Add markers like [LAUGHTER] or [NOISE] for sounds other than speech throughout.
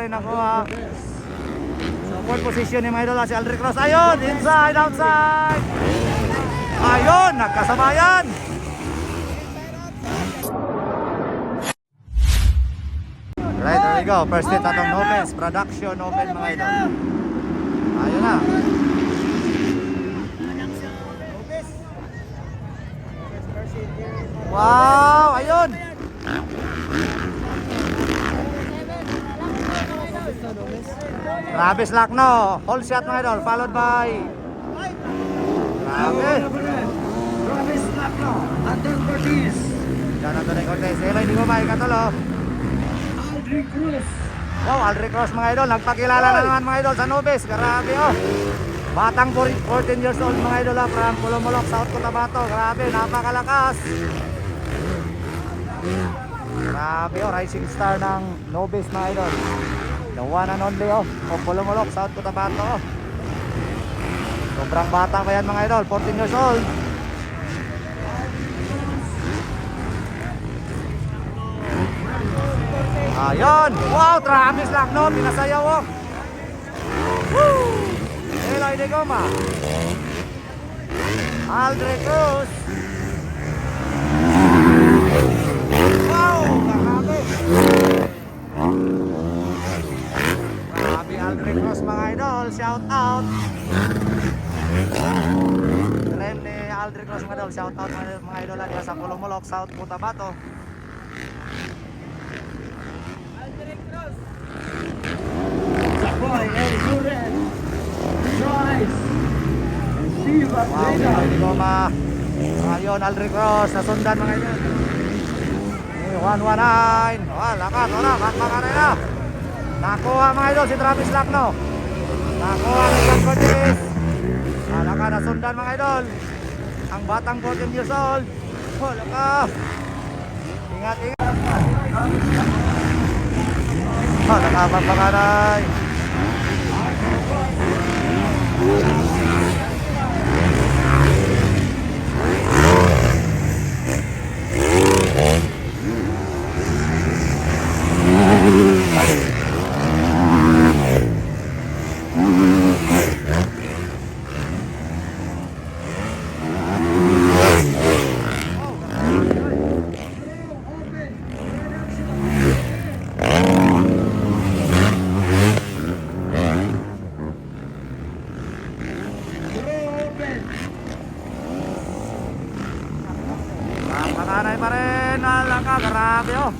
rin ako ha. So, fourth position ni mga idol ha, si Aldric Ross. Ayun, inside, outside. Ayun, nagkasabayan. Right, there we go. First hit atong Nobels. Production open mga idol. Ayun na. Wow, ayun. Grabe slack no. Whole shot mga idol. Followed by... Grabe. Travis Lacno, Anton Cortez, Diyan ang Tony Cortez. Hello, hindi ko makikatulo. Aldrich Cruz, Wow, Aldrich Ross mga idol. Nagpakilala na naman mga idol sa Nobis. Grabe oh. Batang 14 years old mga idol ha. From Pulumulok, South Cotabato. Grabe, napakalakas. Grabe oh, rising star ng Nobis mga idol. The one and only oh. O Pulumulok, South Cotabato oh. Sobrang bata pa yan mga idol. 14 years old. Ayun! Wow! Travis lang no! Pinasayaw oh! Woo! Eloy de Goma! Aldre Cruz! Wow! Grabe! Aldre Cruz mga idol! Shout out! Tren ni Aldre Cruz mga idol! Shout out mga, mga idol diya sa Pulumulok, South Cotabato! Saboy, El Duren, Joyce, Shiva Wow, hindi ko ma... Ayun, Aldrich Ross, nasundan mga idol. Eh, 119. Oh, lakas, wala, bakbakan na na. Nakuha mga idol si Travis Lacno. Nakuha ni John Cortez. Ah, laka, nasundan mga idol. Ang batang 14 years old. Oh, laka. Ingat, ingat. Oh, laka, bakbakan na. Open. Pakanay pa rin, alaka, grabe oh.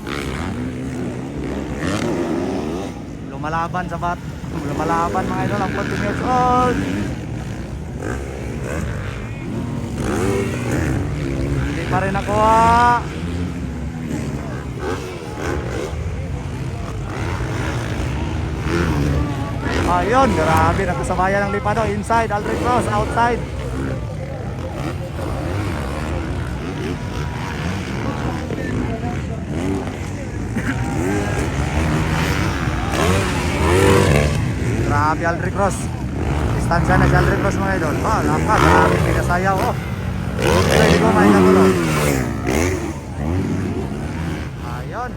Lumalaban sa bat. Lumalaban mga idol, ang 14 years old. Hindi pa rin nakuha. Ayun, grabe, nagkasabayan ng lipado. Inside, Aldrich Cross, outside. Grabe Aldrich Cross. Distansya na Aldrich Cross mga idol. Ah, lakas. Grabe pinasayaw. Oh. Hindi ko mainatuloy. Ayun.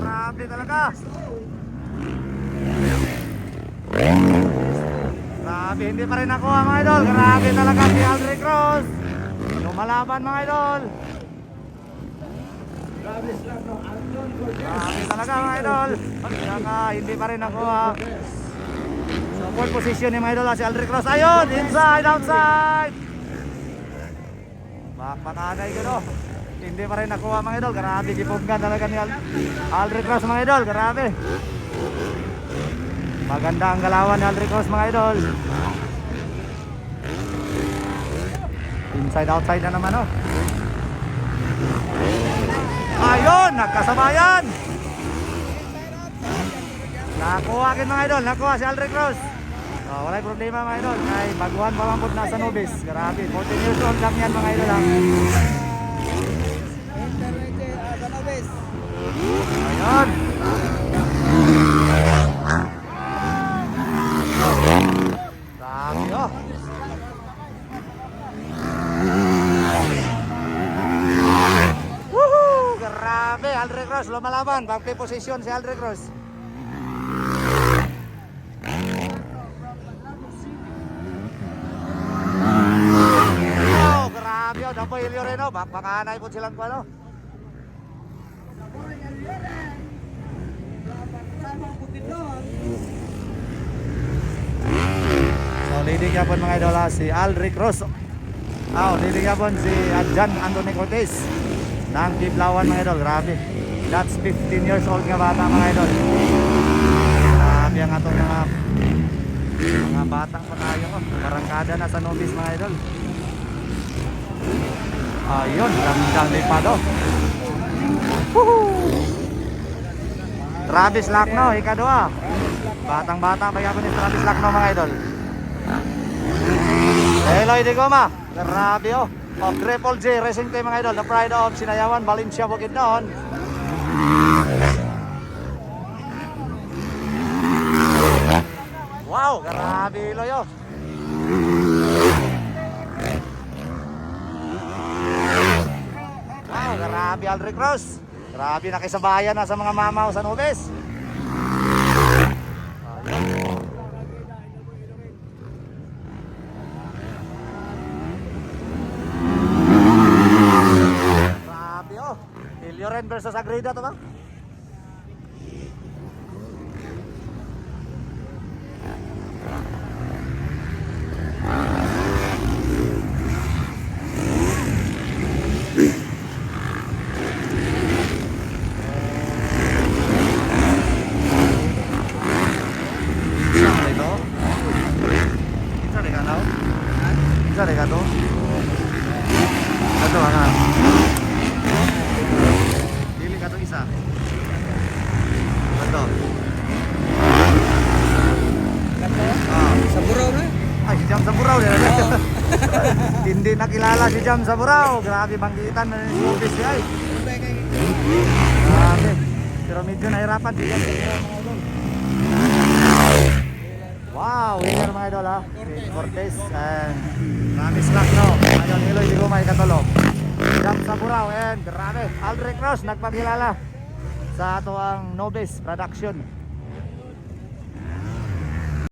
Grabe talaga. Grabe, hindi pa rin nakuha mga idol. Grabe talaga si Aldrich Cross. Lumalaban mga idol. Grabe talaga mga idol. Saka hindi pa rin nakuha. So fourth position ni mga idol ah, si Aldrich Cross. Ayun, inside, outside. Bakbakanay ko no. Hindi pa rin nakuha mga idol. Grabe, gipuggan talaga ni Al Aldrich Cross mga idol. Grabe. Maganda ang galawan ni Aldrich Cross mga idol. Inside, outside na naman oh. Ayun, nagkasabayan. Nakuha kin mga idol, nakuha si Aldrich Cross. So, wala problema mga idol. Kay baguhan pa man pud na sa Nobis. Grabe, 14 years old lang yan mga idol. ah. Ayun. Grabe Oh. Cross lumalaban. Back position si Aldre Cross. Oh, grabe oh, dapo ilyo rin oh. Bak- Baka anay po silang ano. So leading yapon mga idol ah, si Aldric Ross. Oh, leading yapon si Adjan Anthony Cortez. Ng Kiblawan mga idol. That's 15 years old nga bata mga idol. Grabe ang atong mga mga batang pa tayo oh. Barangkada na sa novice mga idol. Ayun, damdang lipado. Woohoo! Travis Lacno, ikadua. Batang bata pa yapon ni Travis Lacno mga idol. Eloy de Goma, grabe oh. Oh, Triple J Racing Team mga idol, the pride of Sinayawan, Valencia, Bukidnon. Wow, grabe Eloy oh. Wow, grabe Aldrich Cross. Grabe nakisabayan na sa mga mamaw sa nubes. Grabe oh. Ilioren versus Agreda to ba? Isa ito? Isa rin ka na? Isa rin ka to? Ito ka Dili ka to isa. Ito. Ah. Sa buraw na? Ay, si Jam Saburao din. [LAUGHS] Hindi nakilala si Jam Saburao. Grabe banggitan na yung service niya. Ay. Grabe. Pero medyo nahirapan si Jam idol. Wow, winner mga idol ha. Cortez and Travis Lacno. Ayun, Eloy Ligumay katulog. Jam Saburao and grabe. Aldrich Ross nagpakilala sa ato ang Nobis Production.